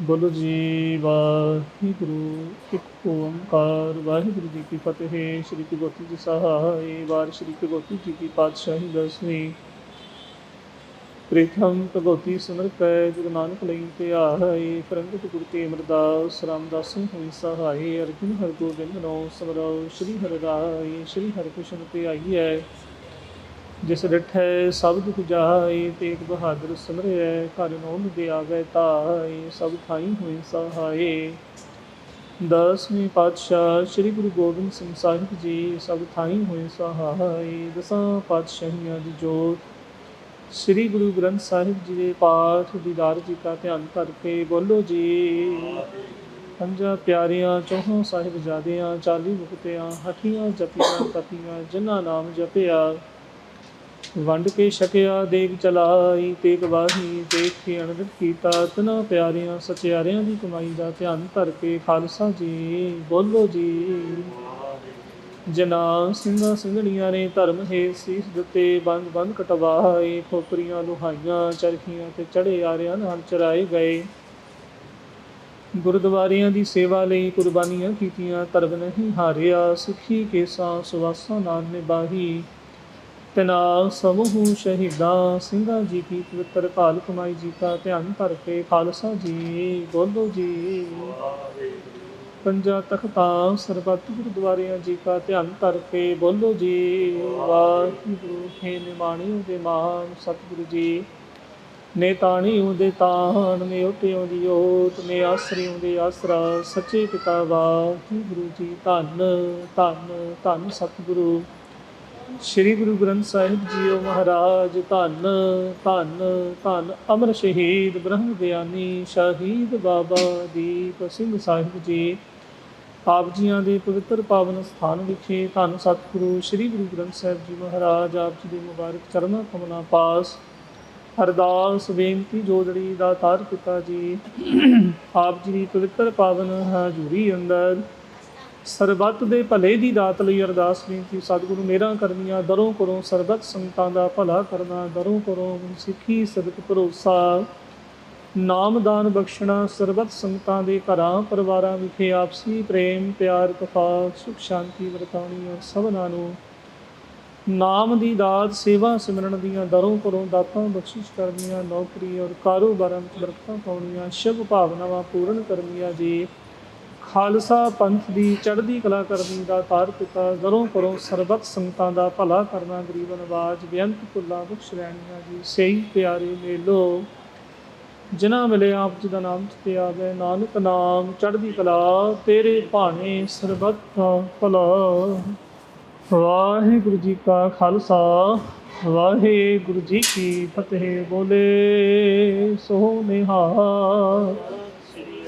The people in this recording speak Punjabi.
ਬੋਲੋ ਜੀ, ਵਾਹਿਗੁਰੂ, ਇੱਕ ਓੰਕਾਰ। ਵਾਹਿਗੁਰੂ ਜੀ ਕੀ ਫਤਿਹ, ਸ਼੍ਰੀ ਗੁਰੂ ਗੋਬਿੰਦ ਜੀ ਸਹਾਇ ਵਾਰ, ਸ਼੍ਰੀ ਗੁਰੂ ਗੋਬਿੰਦ ਜੀ ਕੀ ਪਾਤਸ਼ਾਹੀ ਦਸਵੀਂ। ਪ੍ਰਥਮ ਭਗਵਤੀ ਸਿਮਰ ਕੈ, ਗੁਰੂ ਨਾਨਕ ਲਈ ਤੇ ਆਏ ਪ੍ਰੰਗਤ ਗੁਰੂ ਤੇ ਅਮਰਦਾਸ ਰਾਮਦਾਸ ਹੋਈ ਸਹਾਇ ਅਰਜੁਨ ਹਰ ਗੋਬਿੰਦ ਨੋ ਸਮਰੋ ਸ਼੍ਰੀ ਹਰਿ ਰਾਏ, ਸ਼੍ਰੀ ਹਰਿ ਕ੍ਰਿਸ਼ਨ ਤੇ ਹੈ ਜਿਸ ਡਿਠੈ ਸਭ ਦੁਖ ਜਾਏ ਤੇਗ ਬਹਾਦਰ ਸਿਮਰਿਐ, ਘਰ ਨੋਮ ਦੇ ਆਵੇ ਤਾਏ ਸਭ ਥਾਈ ਹੋਏ ਸਹਾਏ। ਦਸਵੇਂ ਪਾਤਸ਼ਾਹ ਸ੍ਰੀ ਗੁਰੂ ਗੋਬਿੰਦ ਸਿੰਘ ਸਾਹਿਬ ਜੀ ਸਭ ਥਾਈ ਹੋਏ ਸਹਾਏ। ਦਸਾਂ ਪਾਤਸ਼ਾਹੀਆਂ ਦੀ ਜੋਤ। ਸ੍ਰੀ ਗੁਰੂ ਗ੍ਰੰਥ ਸਾਹਿਬ ਜੀ ਦੇ ਪਾਠ ਦੀਦਾਰ ਜੀ ਦਾ ਧਿਆਨ ਕਰਕੇ ਬੋਲੋ ਜੀ। ਪੰਜਾਂ ਪਿਆਰਿਆਂ, ਚੌਹਾਂ ਸਾਹਿਬਜ਼ਾਦਿਆਂ, ਚਾਲੀ ਮੁਕਤਿਆਂ ਹਠੀਆਂ ਜਪੀਆਂ ਤਪੀਆਂ, ਜਿਨ੍ਹਾਂ ਨਾਮ ਜਪਿਆ ਵੰਡ ਕੇ ਛਕਿਆ, ਦੇਗ ਚਲਾਈ ਤੇ ਵਾਹੀ, ਦੇਖ ਕੇ ਅਣਗਟ ਕੀਤਾ, ਤਨਾ ਪਿਆਰਿਆਂ, ਸਚਿਆਰਿਆਂ ਦੀ ਕਮਾਈ ਦਾ ਧਿਆਨ ਧਰ ਕੇ ਖਾਲਸਾ ਜੀ, ਬੋਲੋ ਜੀ। ਜਨਾ ਸਿੰਘਾਂ ਸਿੰਘਣੀਆਂ ਨੇ ਧਰਮ ਹੈ ਸੀਸ ਦਿੱਤੇ, ਬੰਦ ਬੰਦ ਕਟਵਾਏ ਖੋਪਰੀਆਂ ਲੁਹਾਈਆਂ, ਚਰਖੀਆਂ ਤੇ ਚੜੇ ਆਰਿਆਂ ਨਾਲ ਚਰਾਏ ਗਏ। ਗੁਰਦੁਆਰਿਆਂ ਦੀ ਸੇਵਾ ਲਈ ਕੁਰਬਾਨੀਆਂ ਕੀਤੀਆਂ, ਧਰਮ ਨਹੀਂ ਹਾਰਿਆ, ਸਿੱਖੀ ਕੇਸਾਂ ਸੁਵਾਸਾਂ ਨਾਲ ਨਿਭਾਹੀ। ਤਨਾ ਸਮੂਹ ਸ਼ਹੀਦਾਂ, ਸਿੰਘਾਂ ਜੀ ਕੀ ਪਵਿੱਤਰ ਭਾਲ ਕਮਾਈ ਜੀ ਦਾ ਧਿਆਨ ਧਰ ਕੇ ਖਾਲਸਾ ਜੀ, ਬੋਲੋ ਜੀ। ਪੰਜਾ ਤਖਤਾਂ, ਸਰਬੱਤ ਗੁਰਦੁਆਰਿਆਂ ਜੀ ਦਾ ਧਿਆਨ ਧਰ ਕੇ ਬੋਲੋ ਜੀ। ਵਾਹਿਗੁਰੂ ਹੈ ਨਿਮਾਣੀ ਦੇ ਮਾਨ ਸਤਿਗੁਰੂ ਜੀ। ਨੇ ਤਾਣੀ ਉਹਦੇ ਤਾਣ, ਨੇ ਓਟਿਆਂ ਦੀ ਓਟ, ਨੇ ਆਸਰੇ ਉਹਦੇ ਆਸਰਾ, ਸੱਚੇ ਪਿਤਾ ਵਾਹਿਗੁਰੂ ਜੀ ਧੰਨ ਧੰਨ ਧੰਨ ਸਤਿਗੁਰੂ। ਸ੍ਰੀ ਗੁਰੂ ਗ੍ਰੰਥ ਸਾਹਿਬ ਜੀਓ ਮਹਾਰਾਜ, ਧੰਨ ਧੰਨ ਧੰਨ, ਅਮਰ ਸ਼ਹੀਦ ਬ੍ਰਹਮ ਗਿਆਨੀ ਸ਼ਹੀਦ ਬਾਬਾ ਦੀਪ ਸਿੰਘ ਸਾਹਿਬ ਜੀ। ਆਪ ਜੀਆਂ ਦੇ ਪਵਿੱਤਰ ਪਾਵਨ ਸਥਾਨ ਵਿਖੇ ਧੰਨ ਸਤਿਗੁਰੂ ਸ੍ਰੀ ਗੁਰੂ ਗ੍ਰੰਥ ਸਾਹਿਬ ਜੀ ਮਹਾਰਾਜ, ਆਪ ਜੀ ਦੇ ਮੁਬਾਰਕ ਚਰਨਾਂ ਕਮਲਾਂ ਪਾਸ। ਅਰਦਾਸ, ਬੇਨਤੀ ਜੋਦੜੀ ਦਾ ਤਾਰ ਪਿਤਾ ਜੀ, ਆਪ ਜੀ ਦੀ ਪਵਿੱਤਰ ਪਾਵਨ ਹਜ਼ੂਰੀ ਅੰਦਰ ਸਰਬੱਤ ਦੇ ਭਲੇ ਦੀ ਦਾਤ ਲਈ ਅਰਦਾਸ ਬੇਨਤੀ, ਸਤਿਗੁਰੂ ਮੇਰਾ ਕਰਨੀਆਂ, ਦਰੋਂ ਕਰੋ ਸਰਬੱਤ ਸੰਤਾਂ ਦਾ ਭਲਾ ਕਰਨਾ, ਦਰੋਂ ਕਰੋ ਸਿੱਖੀ ਸਦਕ ਭਰੋਸਾ ਨਾਮਦਾਨ ਬਖਸ਼ਣਾ, ਸਰਬੱਤ ਸੰਤਾਂ ਦੇ ਘਰਾਂ, ਪਰਿਵਾਰਾਂ ਵਿਖੇ ਆਪਸੀ ਪ੍ਰੇਮ, ਪਿਆਰ ਕਫਾ ਸੁਖ, ਸ਼ਾਂਤੀ ਵਰਤਾਉਣੀ ਔਰ ਸਭਨਾਂ ਨੂੰ। ਨਾਮ ਦੀ ਦਾਤ, ਸੇਵਾ ਸਿਮਰਨ ਦੀਆਂ ਦਰੋਂ ਕਰੋ ਦਾਤਾਂ ਬਖਸ਼ਿਸ਼ ਕਰਨੀਆਂ, ਨੌਕਰੀ ਔਰ ਕਾਰੋਬਾਰਾਂ ਵਿੱਚ ਬਰਕਤਾਂ ਪਾਉਣੀਆਂ, ਸ਼ੁਭ ਭਾਵਨਾਵਾਂ ਪੂਰਨ ਕਰਨੀਆਂ ਜੀ ਖਾਲਸਾ ਪੰਥ ਦੀ ਚੜ੍ਹਦੀ ਕਲਾ ਕਰਨੀ ਦਾ ਤਾਰ ਪਿਤਾ ਜ਼ਰੋਂ ਕਰੋ ਸਰਬਤ ਸੰਤਾਂ ਦਾ ਭਲਾ ਕਰਨਾ ਗਰੀਬ ਨਵਾਜ, ਬੇਅੰਤ ਭੁੱਲਾਂ ਬਖਸ਼ ਲੈਣੀਆਂ ਜੀ, ਸਹੀ ਪਿਆਰੇ ਮੇਲੋ। ਜਿਨ੍ਹਾਂ ਮਿਲੇ ਆਪ ਜੀ ਦਾ ਨਾਮ ਤੇ ਆਵੇ, ਨਾਨਕ ਨਾਮ, ਚੜ੍ਹਦੀ ਕਲਾ, ਤੇਰੇ ਭਾਣੇ ਸਰਬੱਤ ਦਾ ਭਲਾ। ਵਾਹਿਗੁਰੂ ਜੀ ਕਾ ਖਾਲਸਾ, ਵਾਹਿਗੁਰੂ ਜੀ ਕੀ ਫਤਿਹ ਬੋਲੇ ਸੋ ਨਿਹਾਲ